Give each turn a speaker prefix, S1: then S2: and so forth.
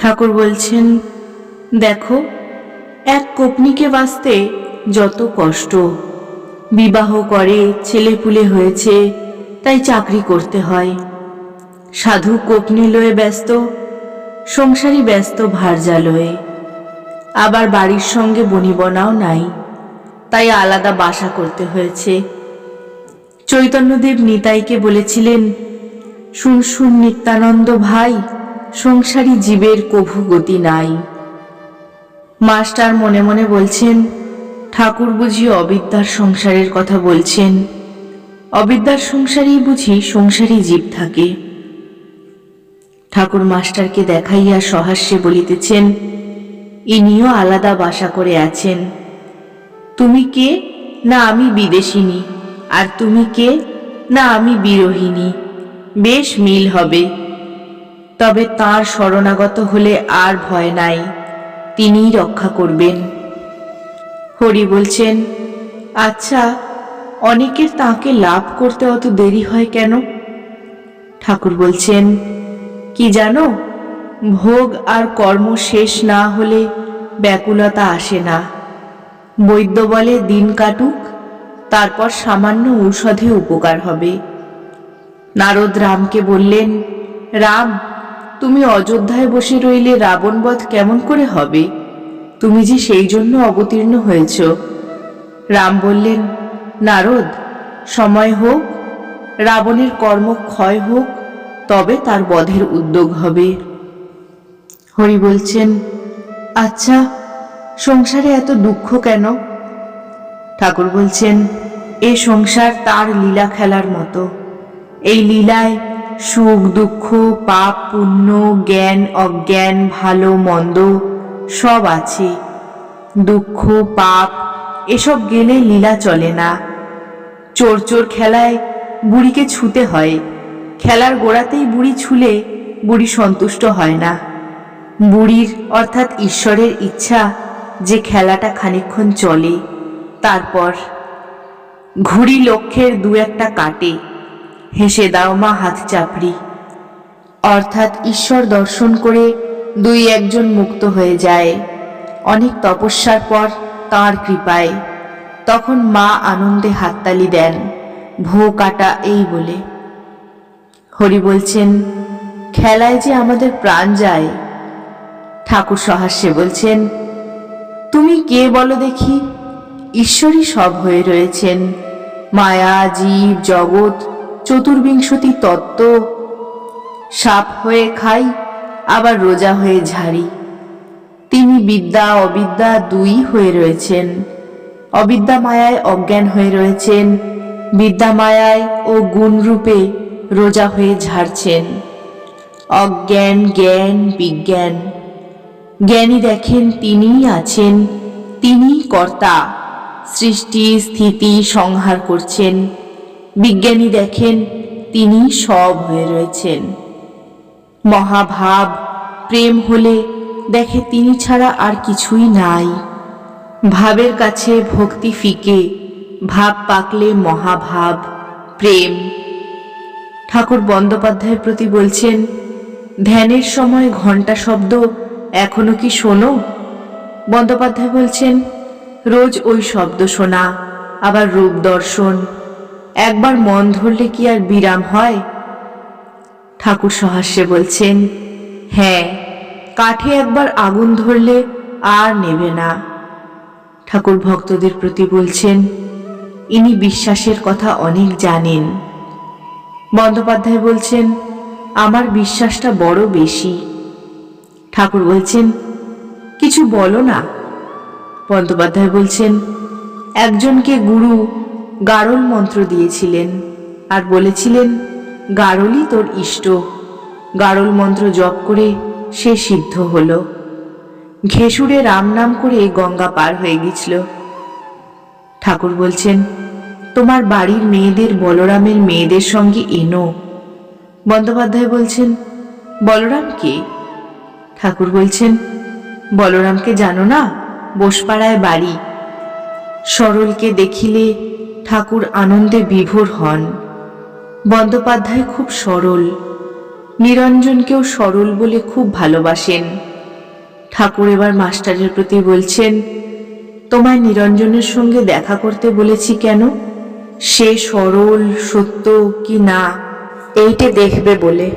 S1: ঠাকুর বলছেন, দেখো, এক কোপনিকে বাঁচতে যত কষ্ট। বিবাহ করে, ছেলেপুলে হয়েছে, তাই চাকরি করতে হয়। সাধু কোপনি লয়ে ব্যস্ত, সংসারী ব্যস্ত ভারজা লয়ে আবার বাড়ির সঙ্গে বনিবনাও নাই, তাই আলাদা বাসা করতে হয়েছে। চৈতন্যদেব নিতাইকে বলেছিলেন, শুন শুন নিত্যানন্দ ভাই সংসারী জীবের কভু গতি নাই। মাস্টার মনে মনে বলছেন, ঠাকুর বুঝি অবিদ্যার সংসারের কথা বলছেন। অবিদ্যার সংসারেই বুঝি সংসারী জীব থাকে। ঠাকুর মাস্টারকে দেখাইয়া সহাস্যে বলিতেছেন, ইনিও আলাদা বাসা করে আছেন। তুমি কে? না আমি বিদেশিনী। আর তুমি কে? না আমি বিরোহিনী বেশ মিল হবে। তবে তার শরণাগত হলে আর ভয় নাই, তিনিই রক্ষা করবেন। হরি বলছেন আচ্ছা অনেকের তাকে লাভ করতে অত দেরি হয় কেন? ঠাকুর বলছেন, কি জানো, ভোগ আর কর্ম শেষ না হলে ব্যাকুলতা আসে না। বৈদ্য বলে দিন কাটুক, তারপর সামান্য ঔষধে উপকার হবে। নারদ রামকে বললেন, রাম তুমি অযোধ্যায় বসে রইলে রাবণবধ কেমন করে হবে? তুমি যে সেই জন্য অবতীর্ণ হয়েছ। রাম বললেন, নারদ, সময় হোক, রাবণের কর্ম ক্ষয় হোক, তবে তার বধের উদ্যোগ হবে। হরি বলছেন আচ্ছা সংসারে এত দুঃখ কেন? ঠাকুর বলছেন, এ সংসার তার লীলা খেলার মতো। এই লীলায় সুখ, দুঃখ, পাপ, পুণ্য, জ্ঞান, অজ্ঞান, ভালো, মন্দ, সব আছে। দুঃখ, পাপ, এসব গেলে লীলা চলে না। চোর চোর খেলায় বুড়িকে ছুতে হয়। খেলার গোড়াতেই বুড়ি ছুলে বুড়ি সন্তুষ্ট হয় না। বুড়ির অর্থাৎ ঈশ্বরের ইচ্ছা যে খেলাটা খানিকক্ষণ চলে, তারপর ঘুড়ি লক্ষ্যের দু একটা কাটে। হেসে দাও মা হাত চাপড়ি। অর্থাৎ ঈশ্বর দর্শন করে দুই একজন মুক্ত হয়ে যায়। অনেক তপস্যার পর তাঁর কৃপায়। তখন মা আনন্দে হাততালি দেন ভো কাটা এই বলে। হরি বলছেন, খেলায় যে আমাদের প্রাণ যায়। ঠাকুর সহাস্যে বলছেন, তুমি কে বলো দেখি? ঈশ্বরই সব হয়ে রয়েছেন। মায়া, জীব, জগৎ চতুর্বিংশতি তত্ত্ব। সাপ হয়ে খাই, আবার রোজা হয়ে ঝাড়ি। তিনি বিদ্যা, অবিদ্যা দুই হয়ে রয়েছেন। অবিদ্যা মায়ায় অজ্ঞান হয়ে রয়েছেন। বিদ্যা মায়ায় ও গুণ রূপে রোজা হয়ে ঝাড়ছেন। অজ্ঞান, জ্ঞান, বিজ্ঞান। জ্ঞানী দেখেন তিনিই আছেন, তিনিই কর্তা। সৃষ্টি, স্থিতি, সংহার করছেন। বিজ্ঞানী দেখেন, তিনি সব হয়ে রয়েছেন। মহাভাব, প্রেম হলে দেখে তিনি ছাড়া আর কিছুই নাই। ভাবের কাছে ভক্তি ফিকে, ভাব পাকলে মহাভাব, প্রেম। ঠাকুর বন্দ্যোপাধ্যায়ের প্রতি বলছেন, ধ্যানের সময় ঘণ্টা শব্দ এখনও কি শোনো? বন্দ্যোপাধ্যায় বলছেন, রোজ ওই শব্দ শোনা, আবার রূপ দর্শন একবার মন ধরলে কি আর বিরাম হয়? ঠাকুর সহাস্যে বলছেন হ্যাঁ কাঠে একবার আগুন ধরলে আর নেবে না। ঠাকুর ভক্তদের প্রতি বলছেন, ইনি বিশ্বাসের কথা অনেক জানেন। বন্দ্যোপাধ্যায় বলছেন, আমার বিশ্বাসটা বড় বেশি। ঠাকুর বলছেন, কিছু বলো না। বন্দ্যোপাধ্যায় বলছেন, একজনকে গুরু গারল মন্ত্র দিয়েছিলেন। আর বলেছিলেন, গারলই তোর ইষ্ট। গারল মন্ত্র জপ করে সে সিদ্ধ হল। ঘেসুরে রাম নাম করে গঙ্গা পার হয়ে গেছিল। ঠাকুর বলছেন, তোমার বাড়ির মেয়েদের বলরামের মেয়েদের সঙ্গে এনো। বন্দ্যোপাধ্যায় বলছেন, বলরাম কে? ঠাকুর বলছেন, বলরামকে জানো না, বোসপাড়ায় বাড়ি। সরলকে দেখিলে ঠাকুর আনন্দে বিভোর হন। বন্দ্যোপাধ্যায় খুব সরল। নিরঞ্জনকেও সরল বলে খুব ভালোবাসেন। ঠাকুর এবার মাস্টারের প্রতি বলছেন, তোমায় নিরঞ্জনের সঙ্গে দেখা করতে বলেছি কেন? সে সরল, সত্য কি না, এইটে দেখবে বলে।